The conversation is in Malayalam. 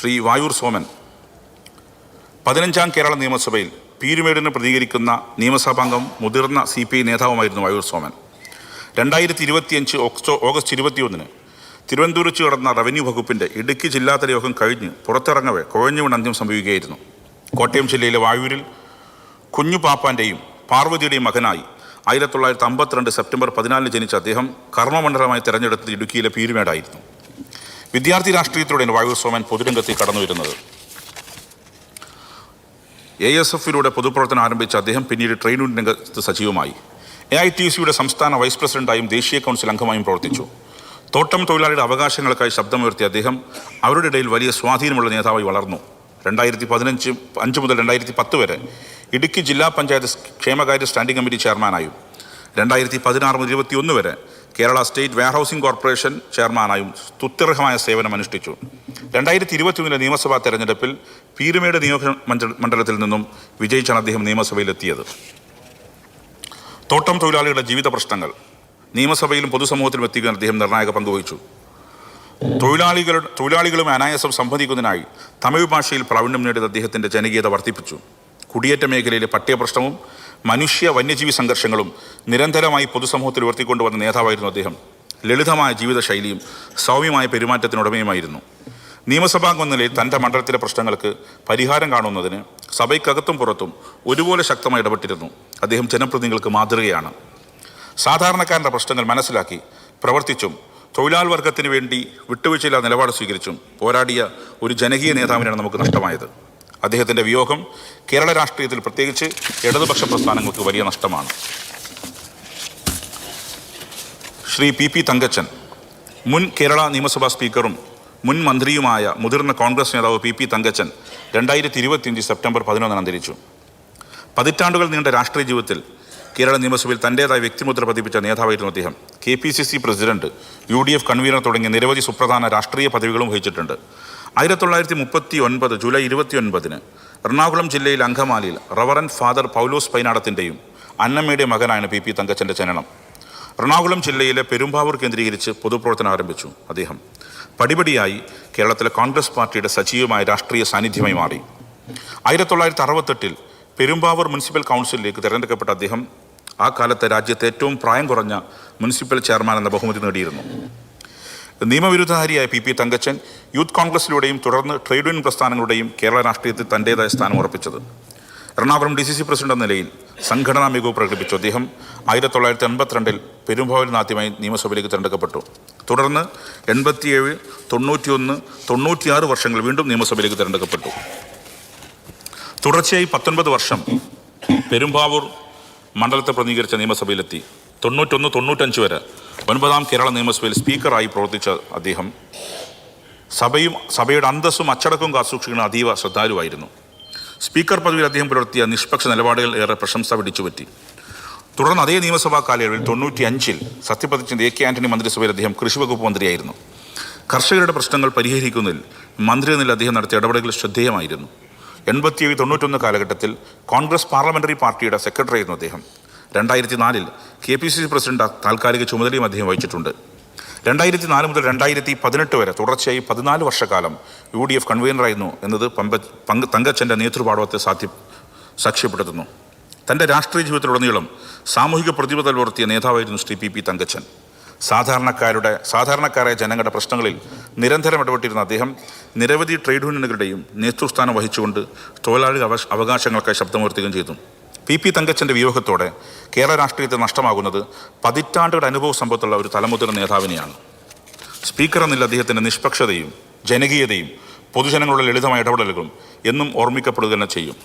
ശ്രീ വായൂർ സോമൻ. പതിനഞ്ചാം കേരള നിയമസഭയിൽ പീരുമേടിന് പ്രതികരിക്കുന്ന നിയമസഭാംഗം മുതിർന്ന സി പി ഐ നേതാവുമായിരുന്നു വായൂർ സോമൻ. രണ്ടായിരത്തി ഇരുപത്തിയഞ്ച് ഒക്ടോ ഓഗസ്റ്റ് ഇരുപത്തിയൊന്നിന് തിരുവനന്തപുരത്ത് നടന്ന റവന്യൂ വകുപ്പിന്റെ ഇടുക്കി ജില്ലാതല യോഗം കഴിഞ്ഞ് പുറത്തിറങ്ങവേ കുഴഞ്ഞുവീണ് അന്ത്യം സംഭവിക്കുകയായിരുന്നു. കോട്ടയം ജില്ലയിലെ വായൂരിൽ കുഞ്ഞു പാപ്പാന്റെയും പാർവതിയുടെയും മകനായി ആയിരത്തി തൊള്ളായിരത്തി അമ്പത്തിരണ്ട് സെപ്റ്റംബർ പതിനാലിന് ജനിച്ച അദ്ദേഹം കർമ്മമണ്ഡലമായി തിരഞ്ഞെടുത്തത് ഇടുക്കിയിലെ പീരുമേടായിരുന്നു. വിദ്യാർത്ഥി രാഷ്ട്രീയത്തിലൂടെയാണ് വായു സോമൻ പൊതുരംഗത്തേക്ക് കടന്നു വരുന്നത്. എ എസ് എഫിലൂടെ പൊതുപ്രവർത്തനം ആരംഭിച്ച അദ്ദേഹം പിന്നീട് ട്രെയിൻ യൂണിയൻ രംഗത്ത് സജീവമായി. എ ഐ ടി സിയുടെ സംസ്ഥാന വൈസ് പ്രസിഡന്റായും ദേശീയ കൗൺസിൽ അംഗമായും പ്രവർത്തിച്ചു. തോട്ടം തൊഴിലാളിയുടെ അവകാശങ്ങൾക്കായി ശബ്ദമുയർത്തിയ അദ്ദേഹം അവരുടെ ഇടയിൽ വലിയ സ്വാധീനമുള്ള നേതാവായി വളർന്നു. രണ്ടായിരത്തി പതിനഞ്ച് അഞ്ച് മുതൽ രണ്ടായിരത്തി പത്ത് വരെ ഇടുക്കി ജില്ലാ പഞ്ചായത്ത് ക്ഷേമകാര്യ സ്റ്റാൻഡിംഗ് കമ്മിറ്റി ചെയർമാനായും. രണ്ടായിരത്തി പതിനാറ് മുതൽ ഇരുപത്തിയൊന്ന് വരെ കേരള സ്റ്റേറ്റ് വെയർഹൌസിംഗ് കോർപ്പറേഷൻ ചെയർമാനായും സ്തുത്യർഹമായ സേവനം അനുഷ്ഠിച്ചു. രണ്ടായിരത്തി ഇരുപത്തിയൊന്നിലെ നിയമസഭാ തെരഞ്ഞെടുപ്പിൽ പീരുമേട് നിയോജക മണ്ഡലത്തിൽ നിന്നും വിജയിച്ചാണ് അദ്ദേഹം നിയമസഭയിലെത്തിയത്. തോട്ടം തൊഴിലാളികളുടെ ജീവിത പ്രശ്നങ്ങൾ. നിയമസഭയിലും പൊതുസമൂഹത്തിലും എത്തിക്കാൻ അദ്ദേഹം നിർണായക പങ്കുവഹിച്ചു തൊഴിലാളികളുടെ തൊഴിലാളികളും അനായാസം സംവദിക്കുന്നതിനായി തമിഴ് ഭാഷയിൽ പ്രാവീണ്യം നേടിയത് അദ്ദേഹത്തിന്റെ ജനകീയത വർദ്ധിപ്പിച്ചു. കുടിയേറ്റ മേഖലയിലെ പട്ടികപ്രശ്നവും മനുഷ്യ വന്യജീവി സംഘർഷങ്ങളും നിരന്തരമായി പൊതുസമൂഹത്തിൽ ഉയർത്തിക്കൊണ്ടുവന്ന നേതാവായിരുന്നു അദ്ദേഹം. ലളിതമായ ജീവിതശൈലിയും സൗമ്യമായ പെരുമാറ്റത്തിനുടമയുമായിരുന്നു. നിയമസഭാംഗം നിലയിൽ തന്റെ മണ്ഡലത്തിലെ പ്രശ്നങ്ങൾക്ക് പരിഹാരം കാണുന്നതിന് സഭയ്ക്കകത്തും പുറത്തും ഒരുപോലെ ശക്തമായി ഇടപെട്ടിരുന്നു. അദ്ദേഹം ജനപ്രതിനിധികൾക്ക് മാതൃകയാണ്. സാധാരണക്കാരന്റെ പ്രശ്നങ്ങൾ മനസ്സിലാക്കി പ്രവർത്തിച്ചും തൊഴിലാൾ വർഗത്തിന് വേണ്ടി വിട്ടുവീഴ്ചയില്ലാത്ത നിലപാട് സ്വീകരിച്ചും പോരാടിയ ഒരു ജനകീയ നേതാവിനാണ് നമുക്ക് നഷ്ടമായത്. അദ്ദേഹത്തിന്റെ വിയോഗം കേരള രാഷ്ട്രീയത്തിൽ പ്രത്യേകിച്ച് ഇടതുപക്ഷ പ്രസ്ഥാനങ്ങൾക്ക് വലിയ നഷ്ടമാണ്. ശ്രീ പി പി തങ്കച്ചൻ മുൻ കേരള നിയമസഭാ സ്പീക്കറും മുൻ മന്ത്രിയുമായ മുതിർന്ന കോൺഗ്രസ് നേതാവ് പി പി തങ്കച്ചൻ രണ്ടായിരത്തി ഇരുപത്തിയഞ്ച് സെപ്റ്റംബർ പതിനൊന്നിന് അന്തരിച്ചു. പതിറ്റാണ്ടുകൾ നീണ്ട രാഷ്ട്രീയ ജീവിതത്തിൽ കേരള നിയമസഭയിൽ തന്റേതായ വ്യക്തിമുദ്ര പതിപ്പിച്ച നേതാവായിരുന്നു അദ്ദേഹം. K P C C president U D F convener തുടങ്ങിയ നിരവധി സുപ്രധാന രാഷ്ട്രീയ പദവികളും വഹിച്ചിട്ടുണ്ട്. ആയിരത്തി തൊള്ളായിരത്തി മുപ്പത്തി ഒൻപത് ജൂലൈ ഇരുപത്തി ഒൻപതിന് എറണാകുളം ജില്ലയിൽ അങ്കമാലിയിൽ റവറൻ ഫാദർ പൗലോസ് പൈനാടത്തിന്റെയും അന്നമ്മയുടെ മകനാണ് പി പി തങ്കച്ചന്റെ ജനനം. എറണാകുളം ജില്ലയിലെ പെരുമ്പാവൂർ കേന്ദ്രീകരിച്ച് പൊതുപ്രവർത്തനം ആരംഭിച്ചു അദ്ദേഹം. പടിപടിയായി കേരളത്തിലെ കോൺഗ്രസ് പാർട്ടിയുടെ സജീവമായ രാഷ്ട്രീയ സാന്നിധ്യമായി മാറി. ആയിരത്തി തൊള്ളായിരത്തി അറുപത്തെട്ടിൽ പെരുമ്പാവൂർ മുനിസിപ്പൽ കൗൺസിലിലേക്ക് തിരഞ്ഞെടുക്കപ്പെട്ട അദ്ദേഹം ആ കാലത്തെ രാജ്യത്തെ ഏറ്റവും പ്രായം കുറഞ്ഞ മുനിസിപ്പൽ ചെയർമാൻ എന്ന ബഹുമതി നേടിയിരുന്നു. നിയമവിരുദ്ധധാരിയായ പി പി തങ്കച്ചൻ യൂത്ത് കോൺഗ്രസിലൂടെയും തുടർന്ന് ട്രേഡ് യൂണിയൻ പ്രസ്ഥാനങ്ങളുടെയും കേരള രാഷ്ട്രീയത്തിൽ തന്റേതായ സ്ഥാനം ഉറപ്പിച്ചത്. Ernakulam D C C president എന്ന നിലയിൽ സംഘടനാ മികവ് പ്രകടിപ്പിച്ചു. അദ്ദേഹം ആയിരത്തി തൊള്ളായിരത്തി എൺപത്തിരണ്ടിൽ പെരുമ്പാവൂരിൽ ആദ്യമായി നിയമസഭയിലേക്ക് തിരഞ്ഞെടുക്കപ്പെട്ടു. തുടർന്ന് എൺപത്തിയേഴ് തൊണ്ണൂറ്റിയൊന്ന് തൊണ്ണൂറ്റിയാറ് വർഷങ്ങൾ വീണ്ടും നിയമസഭയിലേക്ക് തിരഞ്ഞെടുക്കപ്പെട്ടു. തുടർച്ചയായി പത്തൊൻപത് വർഷം പെരുമ്പാവൂർ മണ്ഡലത്തെ പ്രതിനിധീകരിച്ച നിയമസഭയിലെത്തി. തൊണ്ണൂറ്റൊന്ന് തൊണ്ണൂറ്റഞ്ച് വരെ ഒൻപതാം കേരള നിയമസഭയിൽ സ്പീക്കറായി പ്രവർത്തിച്ച അദ്ദേഹം സഭയും സഭയുടെ അന്തസ്സും അച്ചടക്കവും കാത്തുസൂക്ഷിക്കുന്ന അതീവ ശ്രദ്ധാലുവായിരുന്നു. സ്പീക്കർ പദവിയിൽ അദ്ദേഹം പുലർത്തിയ നിഷ്പക്ഷ നിലപാടുകൾ ഏറെ പ്രശംസ പിടിച്ചുപറ്റി. തുടർന്ന് അതേ നിയമസഭാ കാലയളവിൽ തൊണ്ണൂറ്റി അഞ്ചിൽ സത്യപ്രതിജ്ഞ എ കെ ആന്റണി മന്ത്രിസഭയിൽ അദ്ദേഹം കൃഷി വകുപ്പ് മന്ത്രിയായിരുന്നു. കർഷകരുടെ പ്രശ്നങ്ങൾ പരിഹരിക്കുന്നതിൽ മന്ത്രി നില അദ്ദേഹം നടത്തിയ ഇടപെടലുകൾ ശ്രദ്ധേയമായിരുന്നു. എൺപത്തിയേഴ് തൊണ്ണൂറ്റൊന്ന് കാലഘട്ടത്തിൽ കോൺഗ്രസ് പാർലമെന്ററി പാർട്ടിയുടെ സെക്രട്ടറി ആയിരുന്നു അദ്ദേഹം. രണ്ടായിരത്തി നാലിൽ K P C C president താൽക്കാലിക ചുമതലയും അദ്ദേഹം വഹിച്ചിട്ടുണ്ട്. രണ്ടായിരത്തി നാല് മുതൽ രണ്ടായിരത്തി പതിനെട്ട് വരെ തുടർച്ചയായി പതിനാല് വർഷക്കാലം യു ഡി എഫ് കൺവീനറായിരുന്നു എന്നത് പമ്പ പങ്ക് തങ്കച്ചന്റെ നേതൃപാടവത്തെ സാധ്യ സാക്ഷ്യപ്പെടുത്തുന്നു. തന്റെ രാഷ്ട്രീയ ജീവിതത്തിലുടനീളം സാമൂഹിക പ്രതിബദ്ധത പുലർത്തിയ നേതാവായിരുന്നു ശ്രീ പി പി തങ്കച്ചൻ. സാധാരണക്കാരുടെ സാധാരണക്കാരായ ജനങ്ങളുടെ പ്രശ്നങ്ങളിൽ നിരന്തരം ഇടപെട്ടിരുന്ന അദ്ദേഹം നിരവധി ട്രേഡ് യൂണിയനുകളുടെയും നേതൃസ്ഥാനം വഹിച്ചുകൊണ്ട് തൊഴിലാളി അവകാശ അവകാശങ്ങൾക്കായി ശബ്ദമുയർത്തുകയും ചെയ്തു. പി പി തങ്കച്ചന്റെ വിയോഗത്തോടെ കേരള രാഷ്ട്രീയത്തിൽ നഷ്ടമാകുന്നത് പതിറ്റാണ്ടുകളുടെ അനുഭവ സമ്പത്തുള്ള ഒരു തലമുതിർന്ന നേതാവിനെയാണ്. സ്പീക്കർ എന്നില്ല അദ്ദേഹത്തിന്റെ നിഷ്പക്ഷതയും ജനകീയതയും പൊതുജനങ്ങളുടെ ലളിതമായ ഇടപെടലുകളും എന്നും ഓർമ്മിക്കപ്പെടുക തന്നെ ചെയ്യും.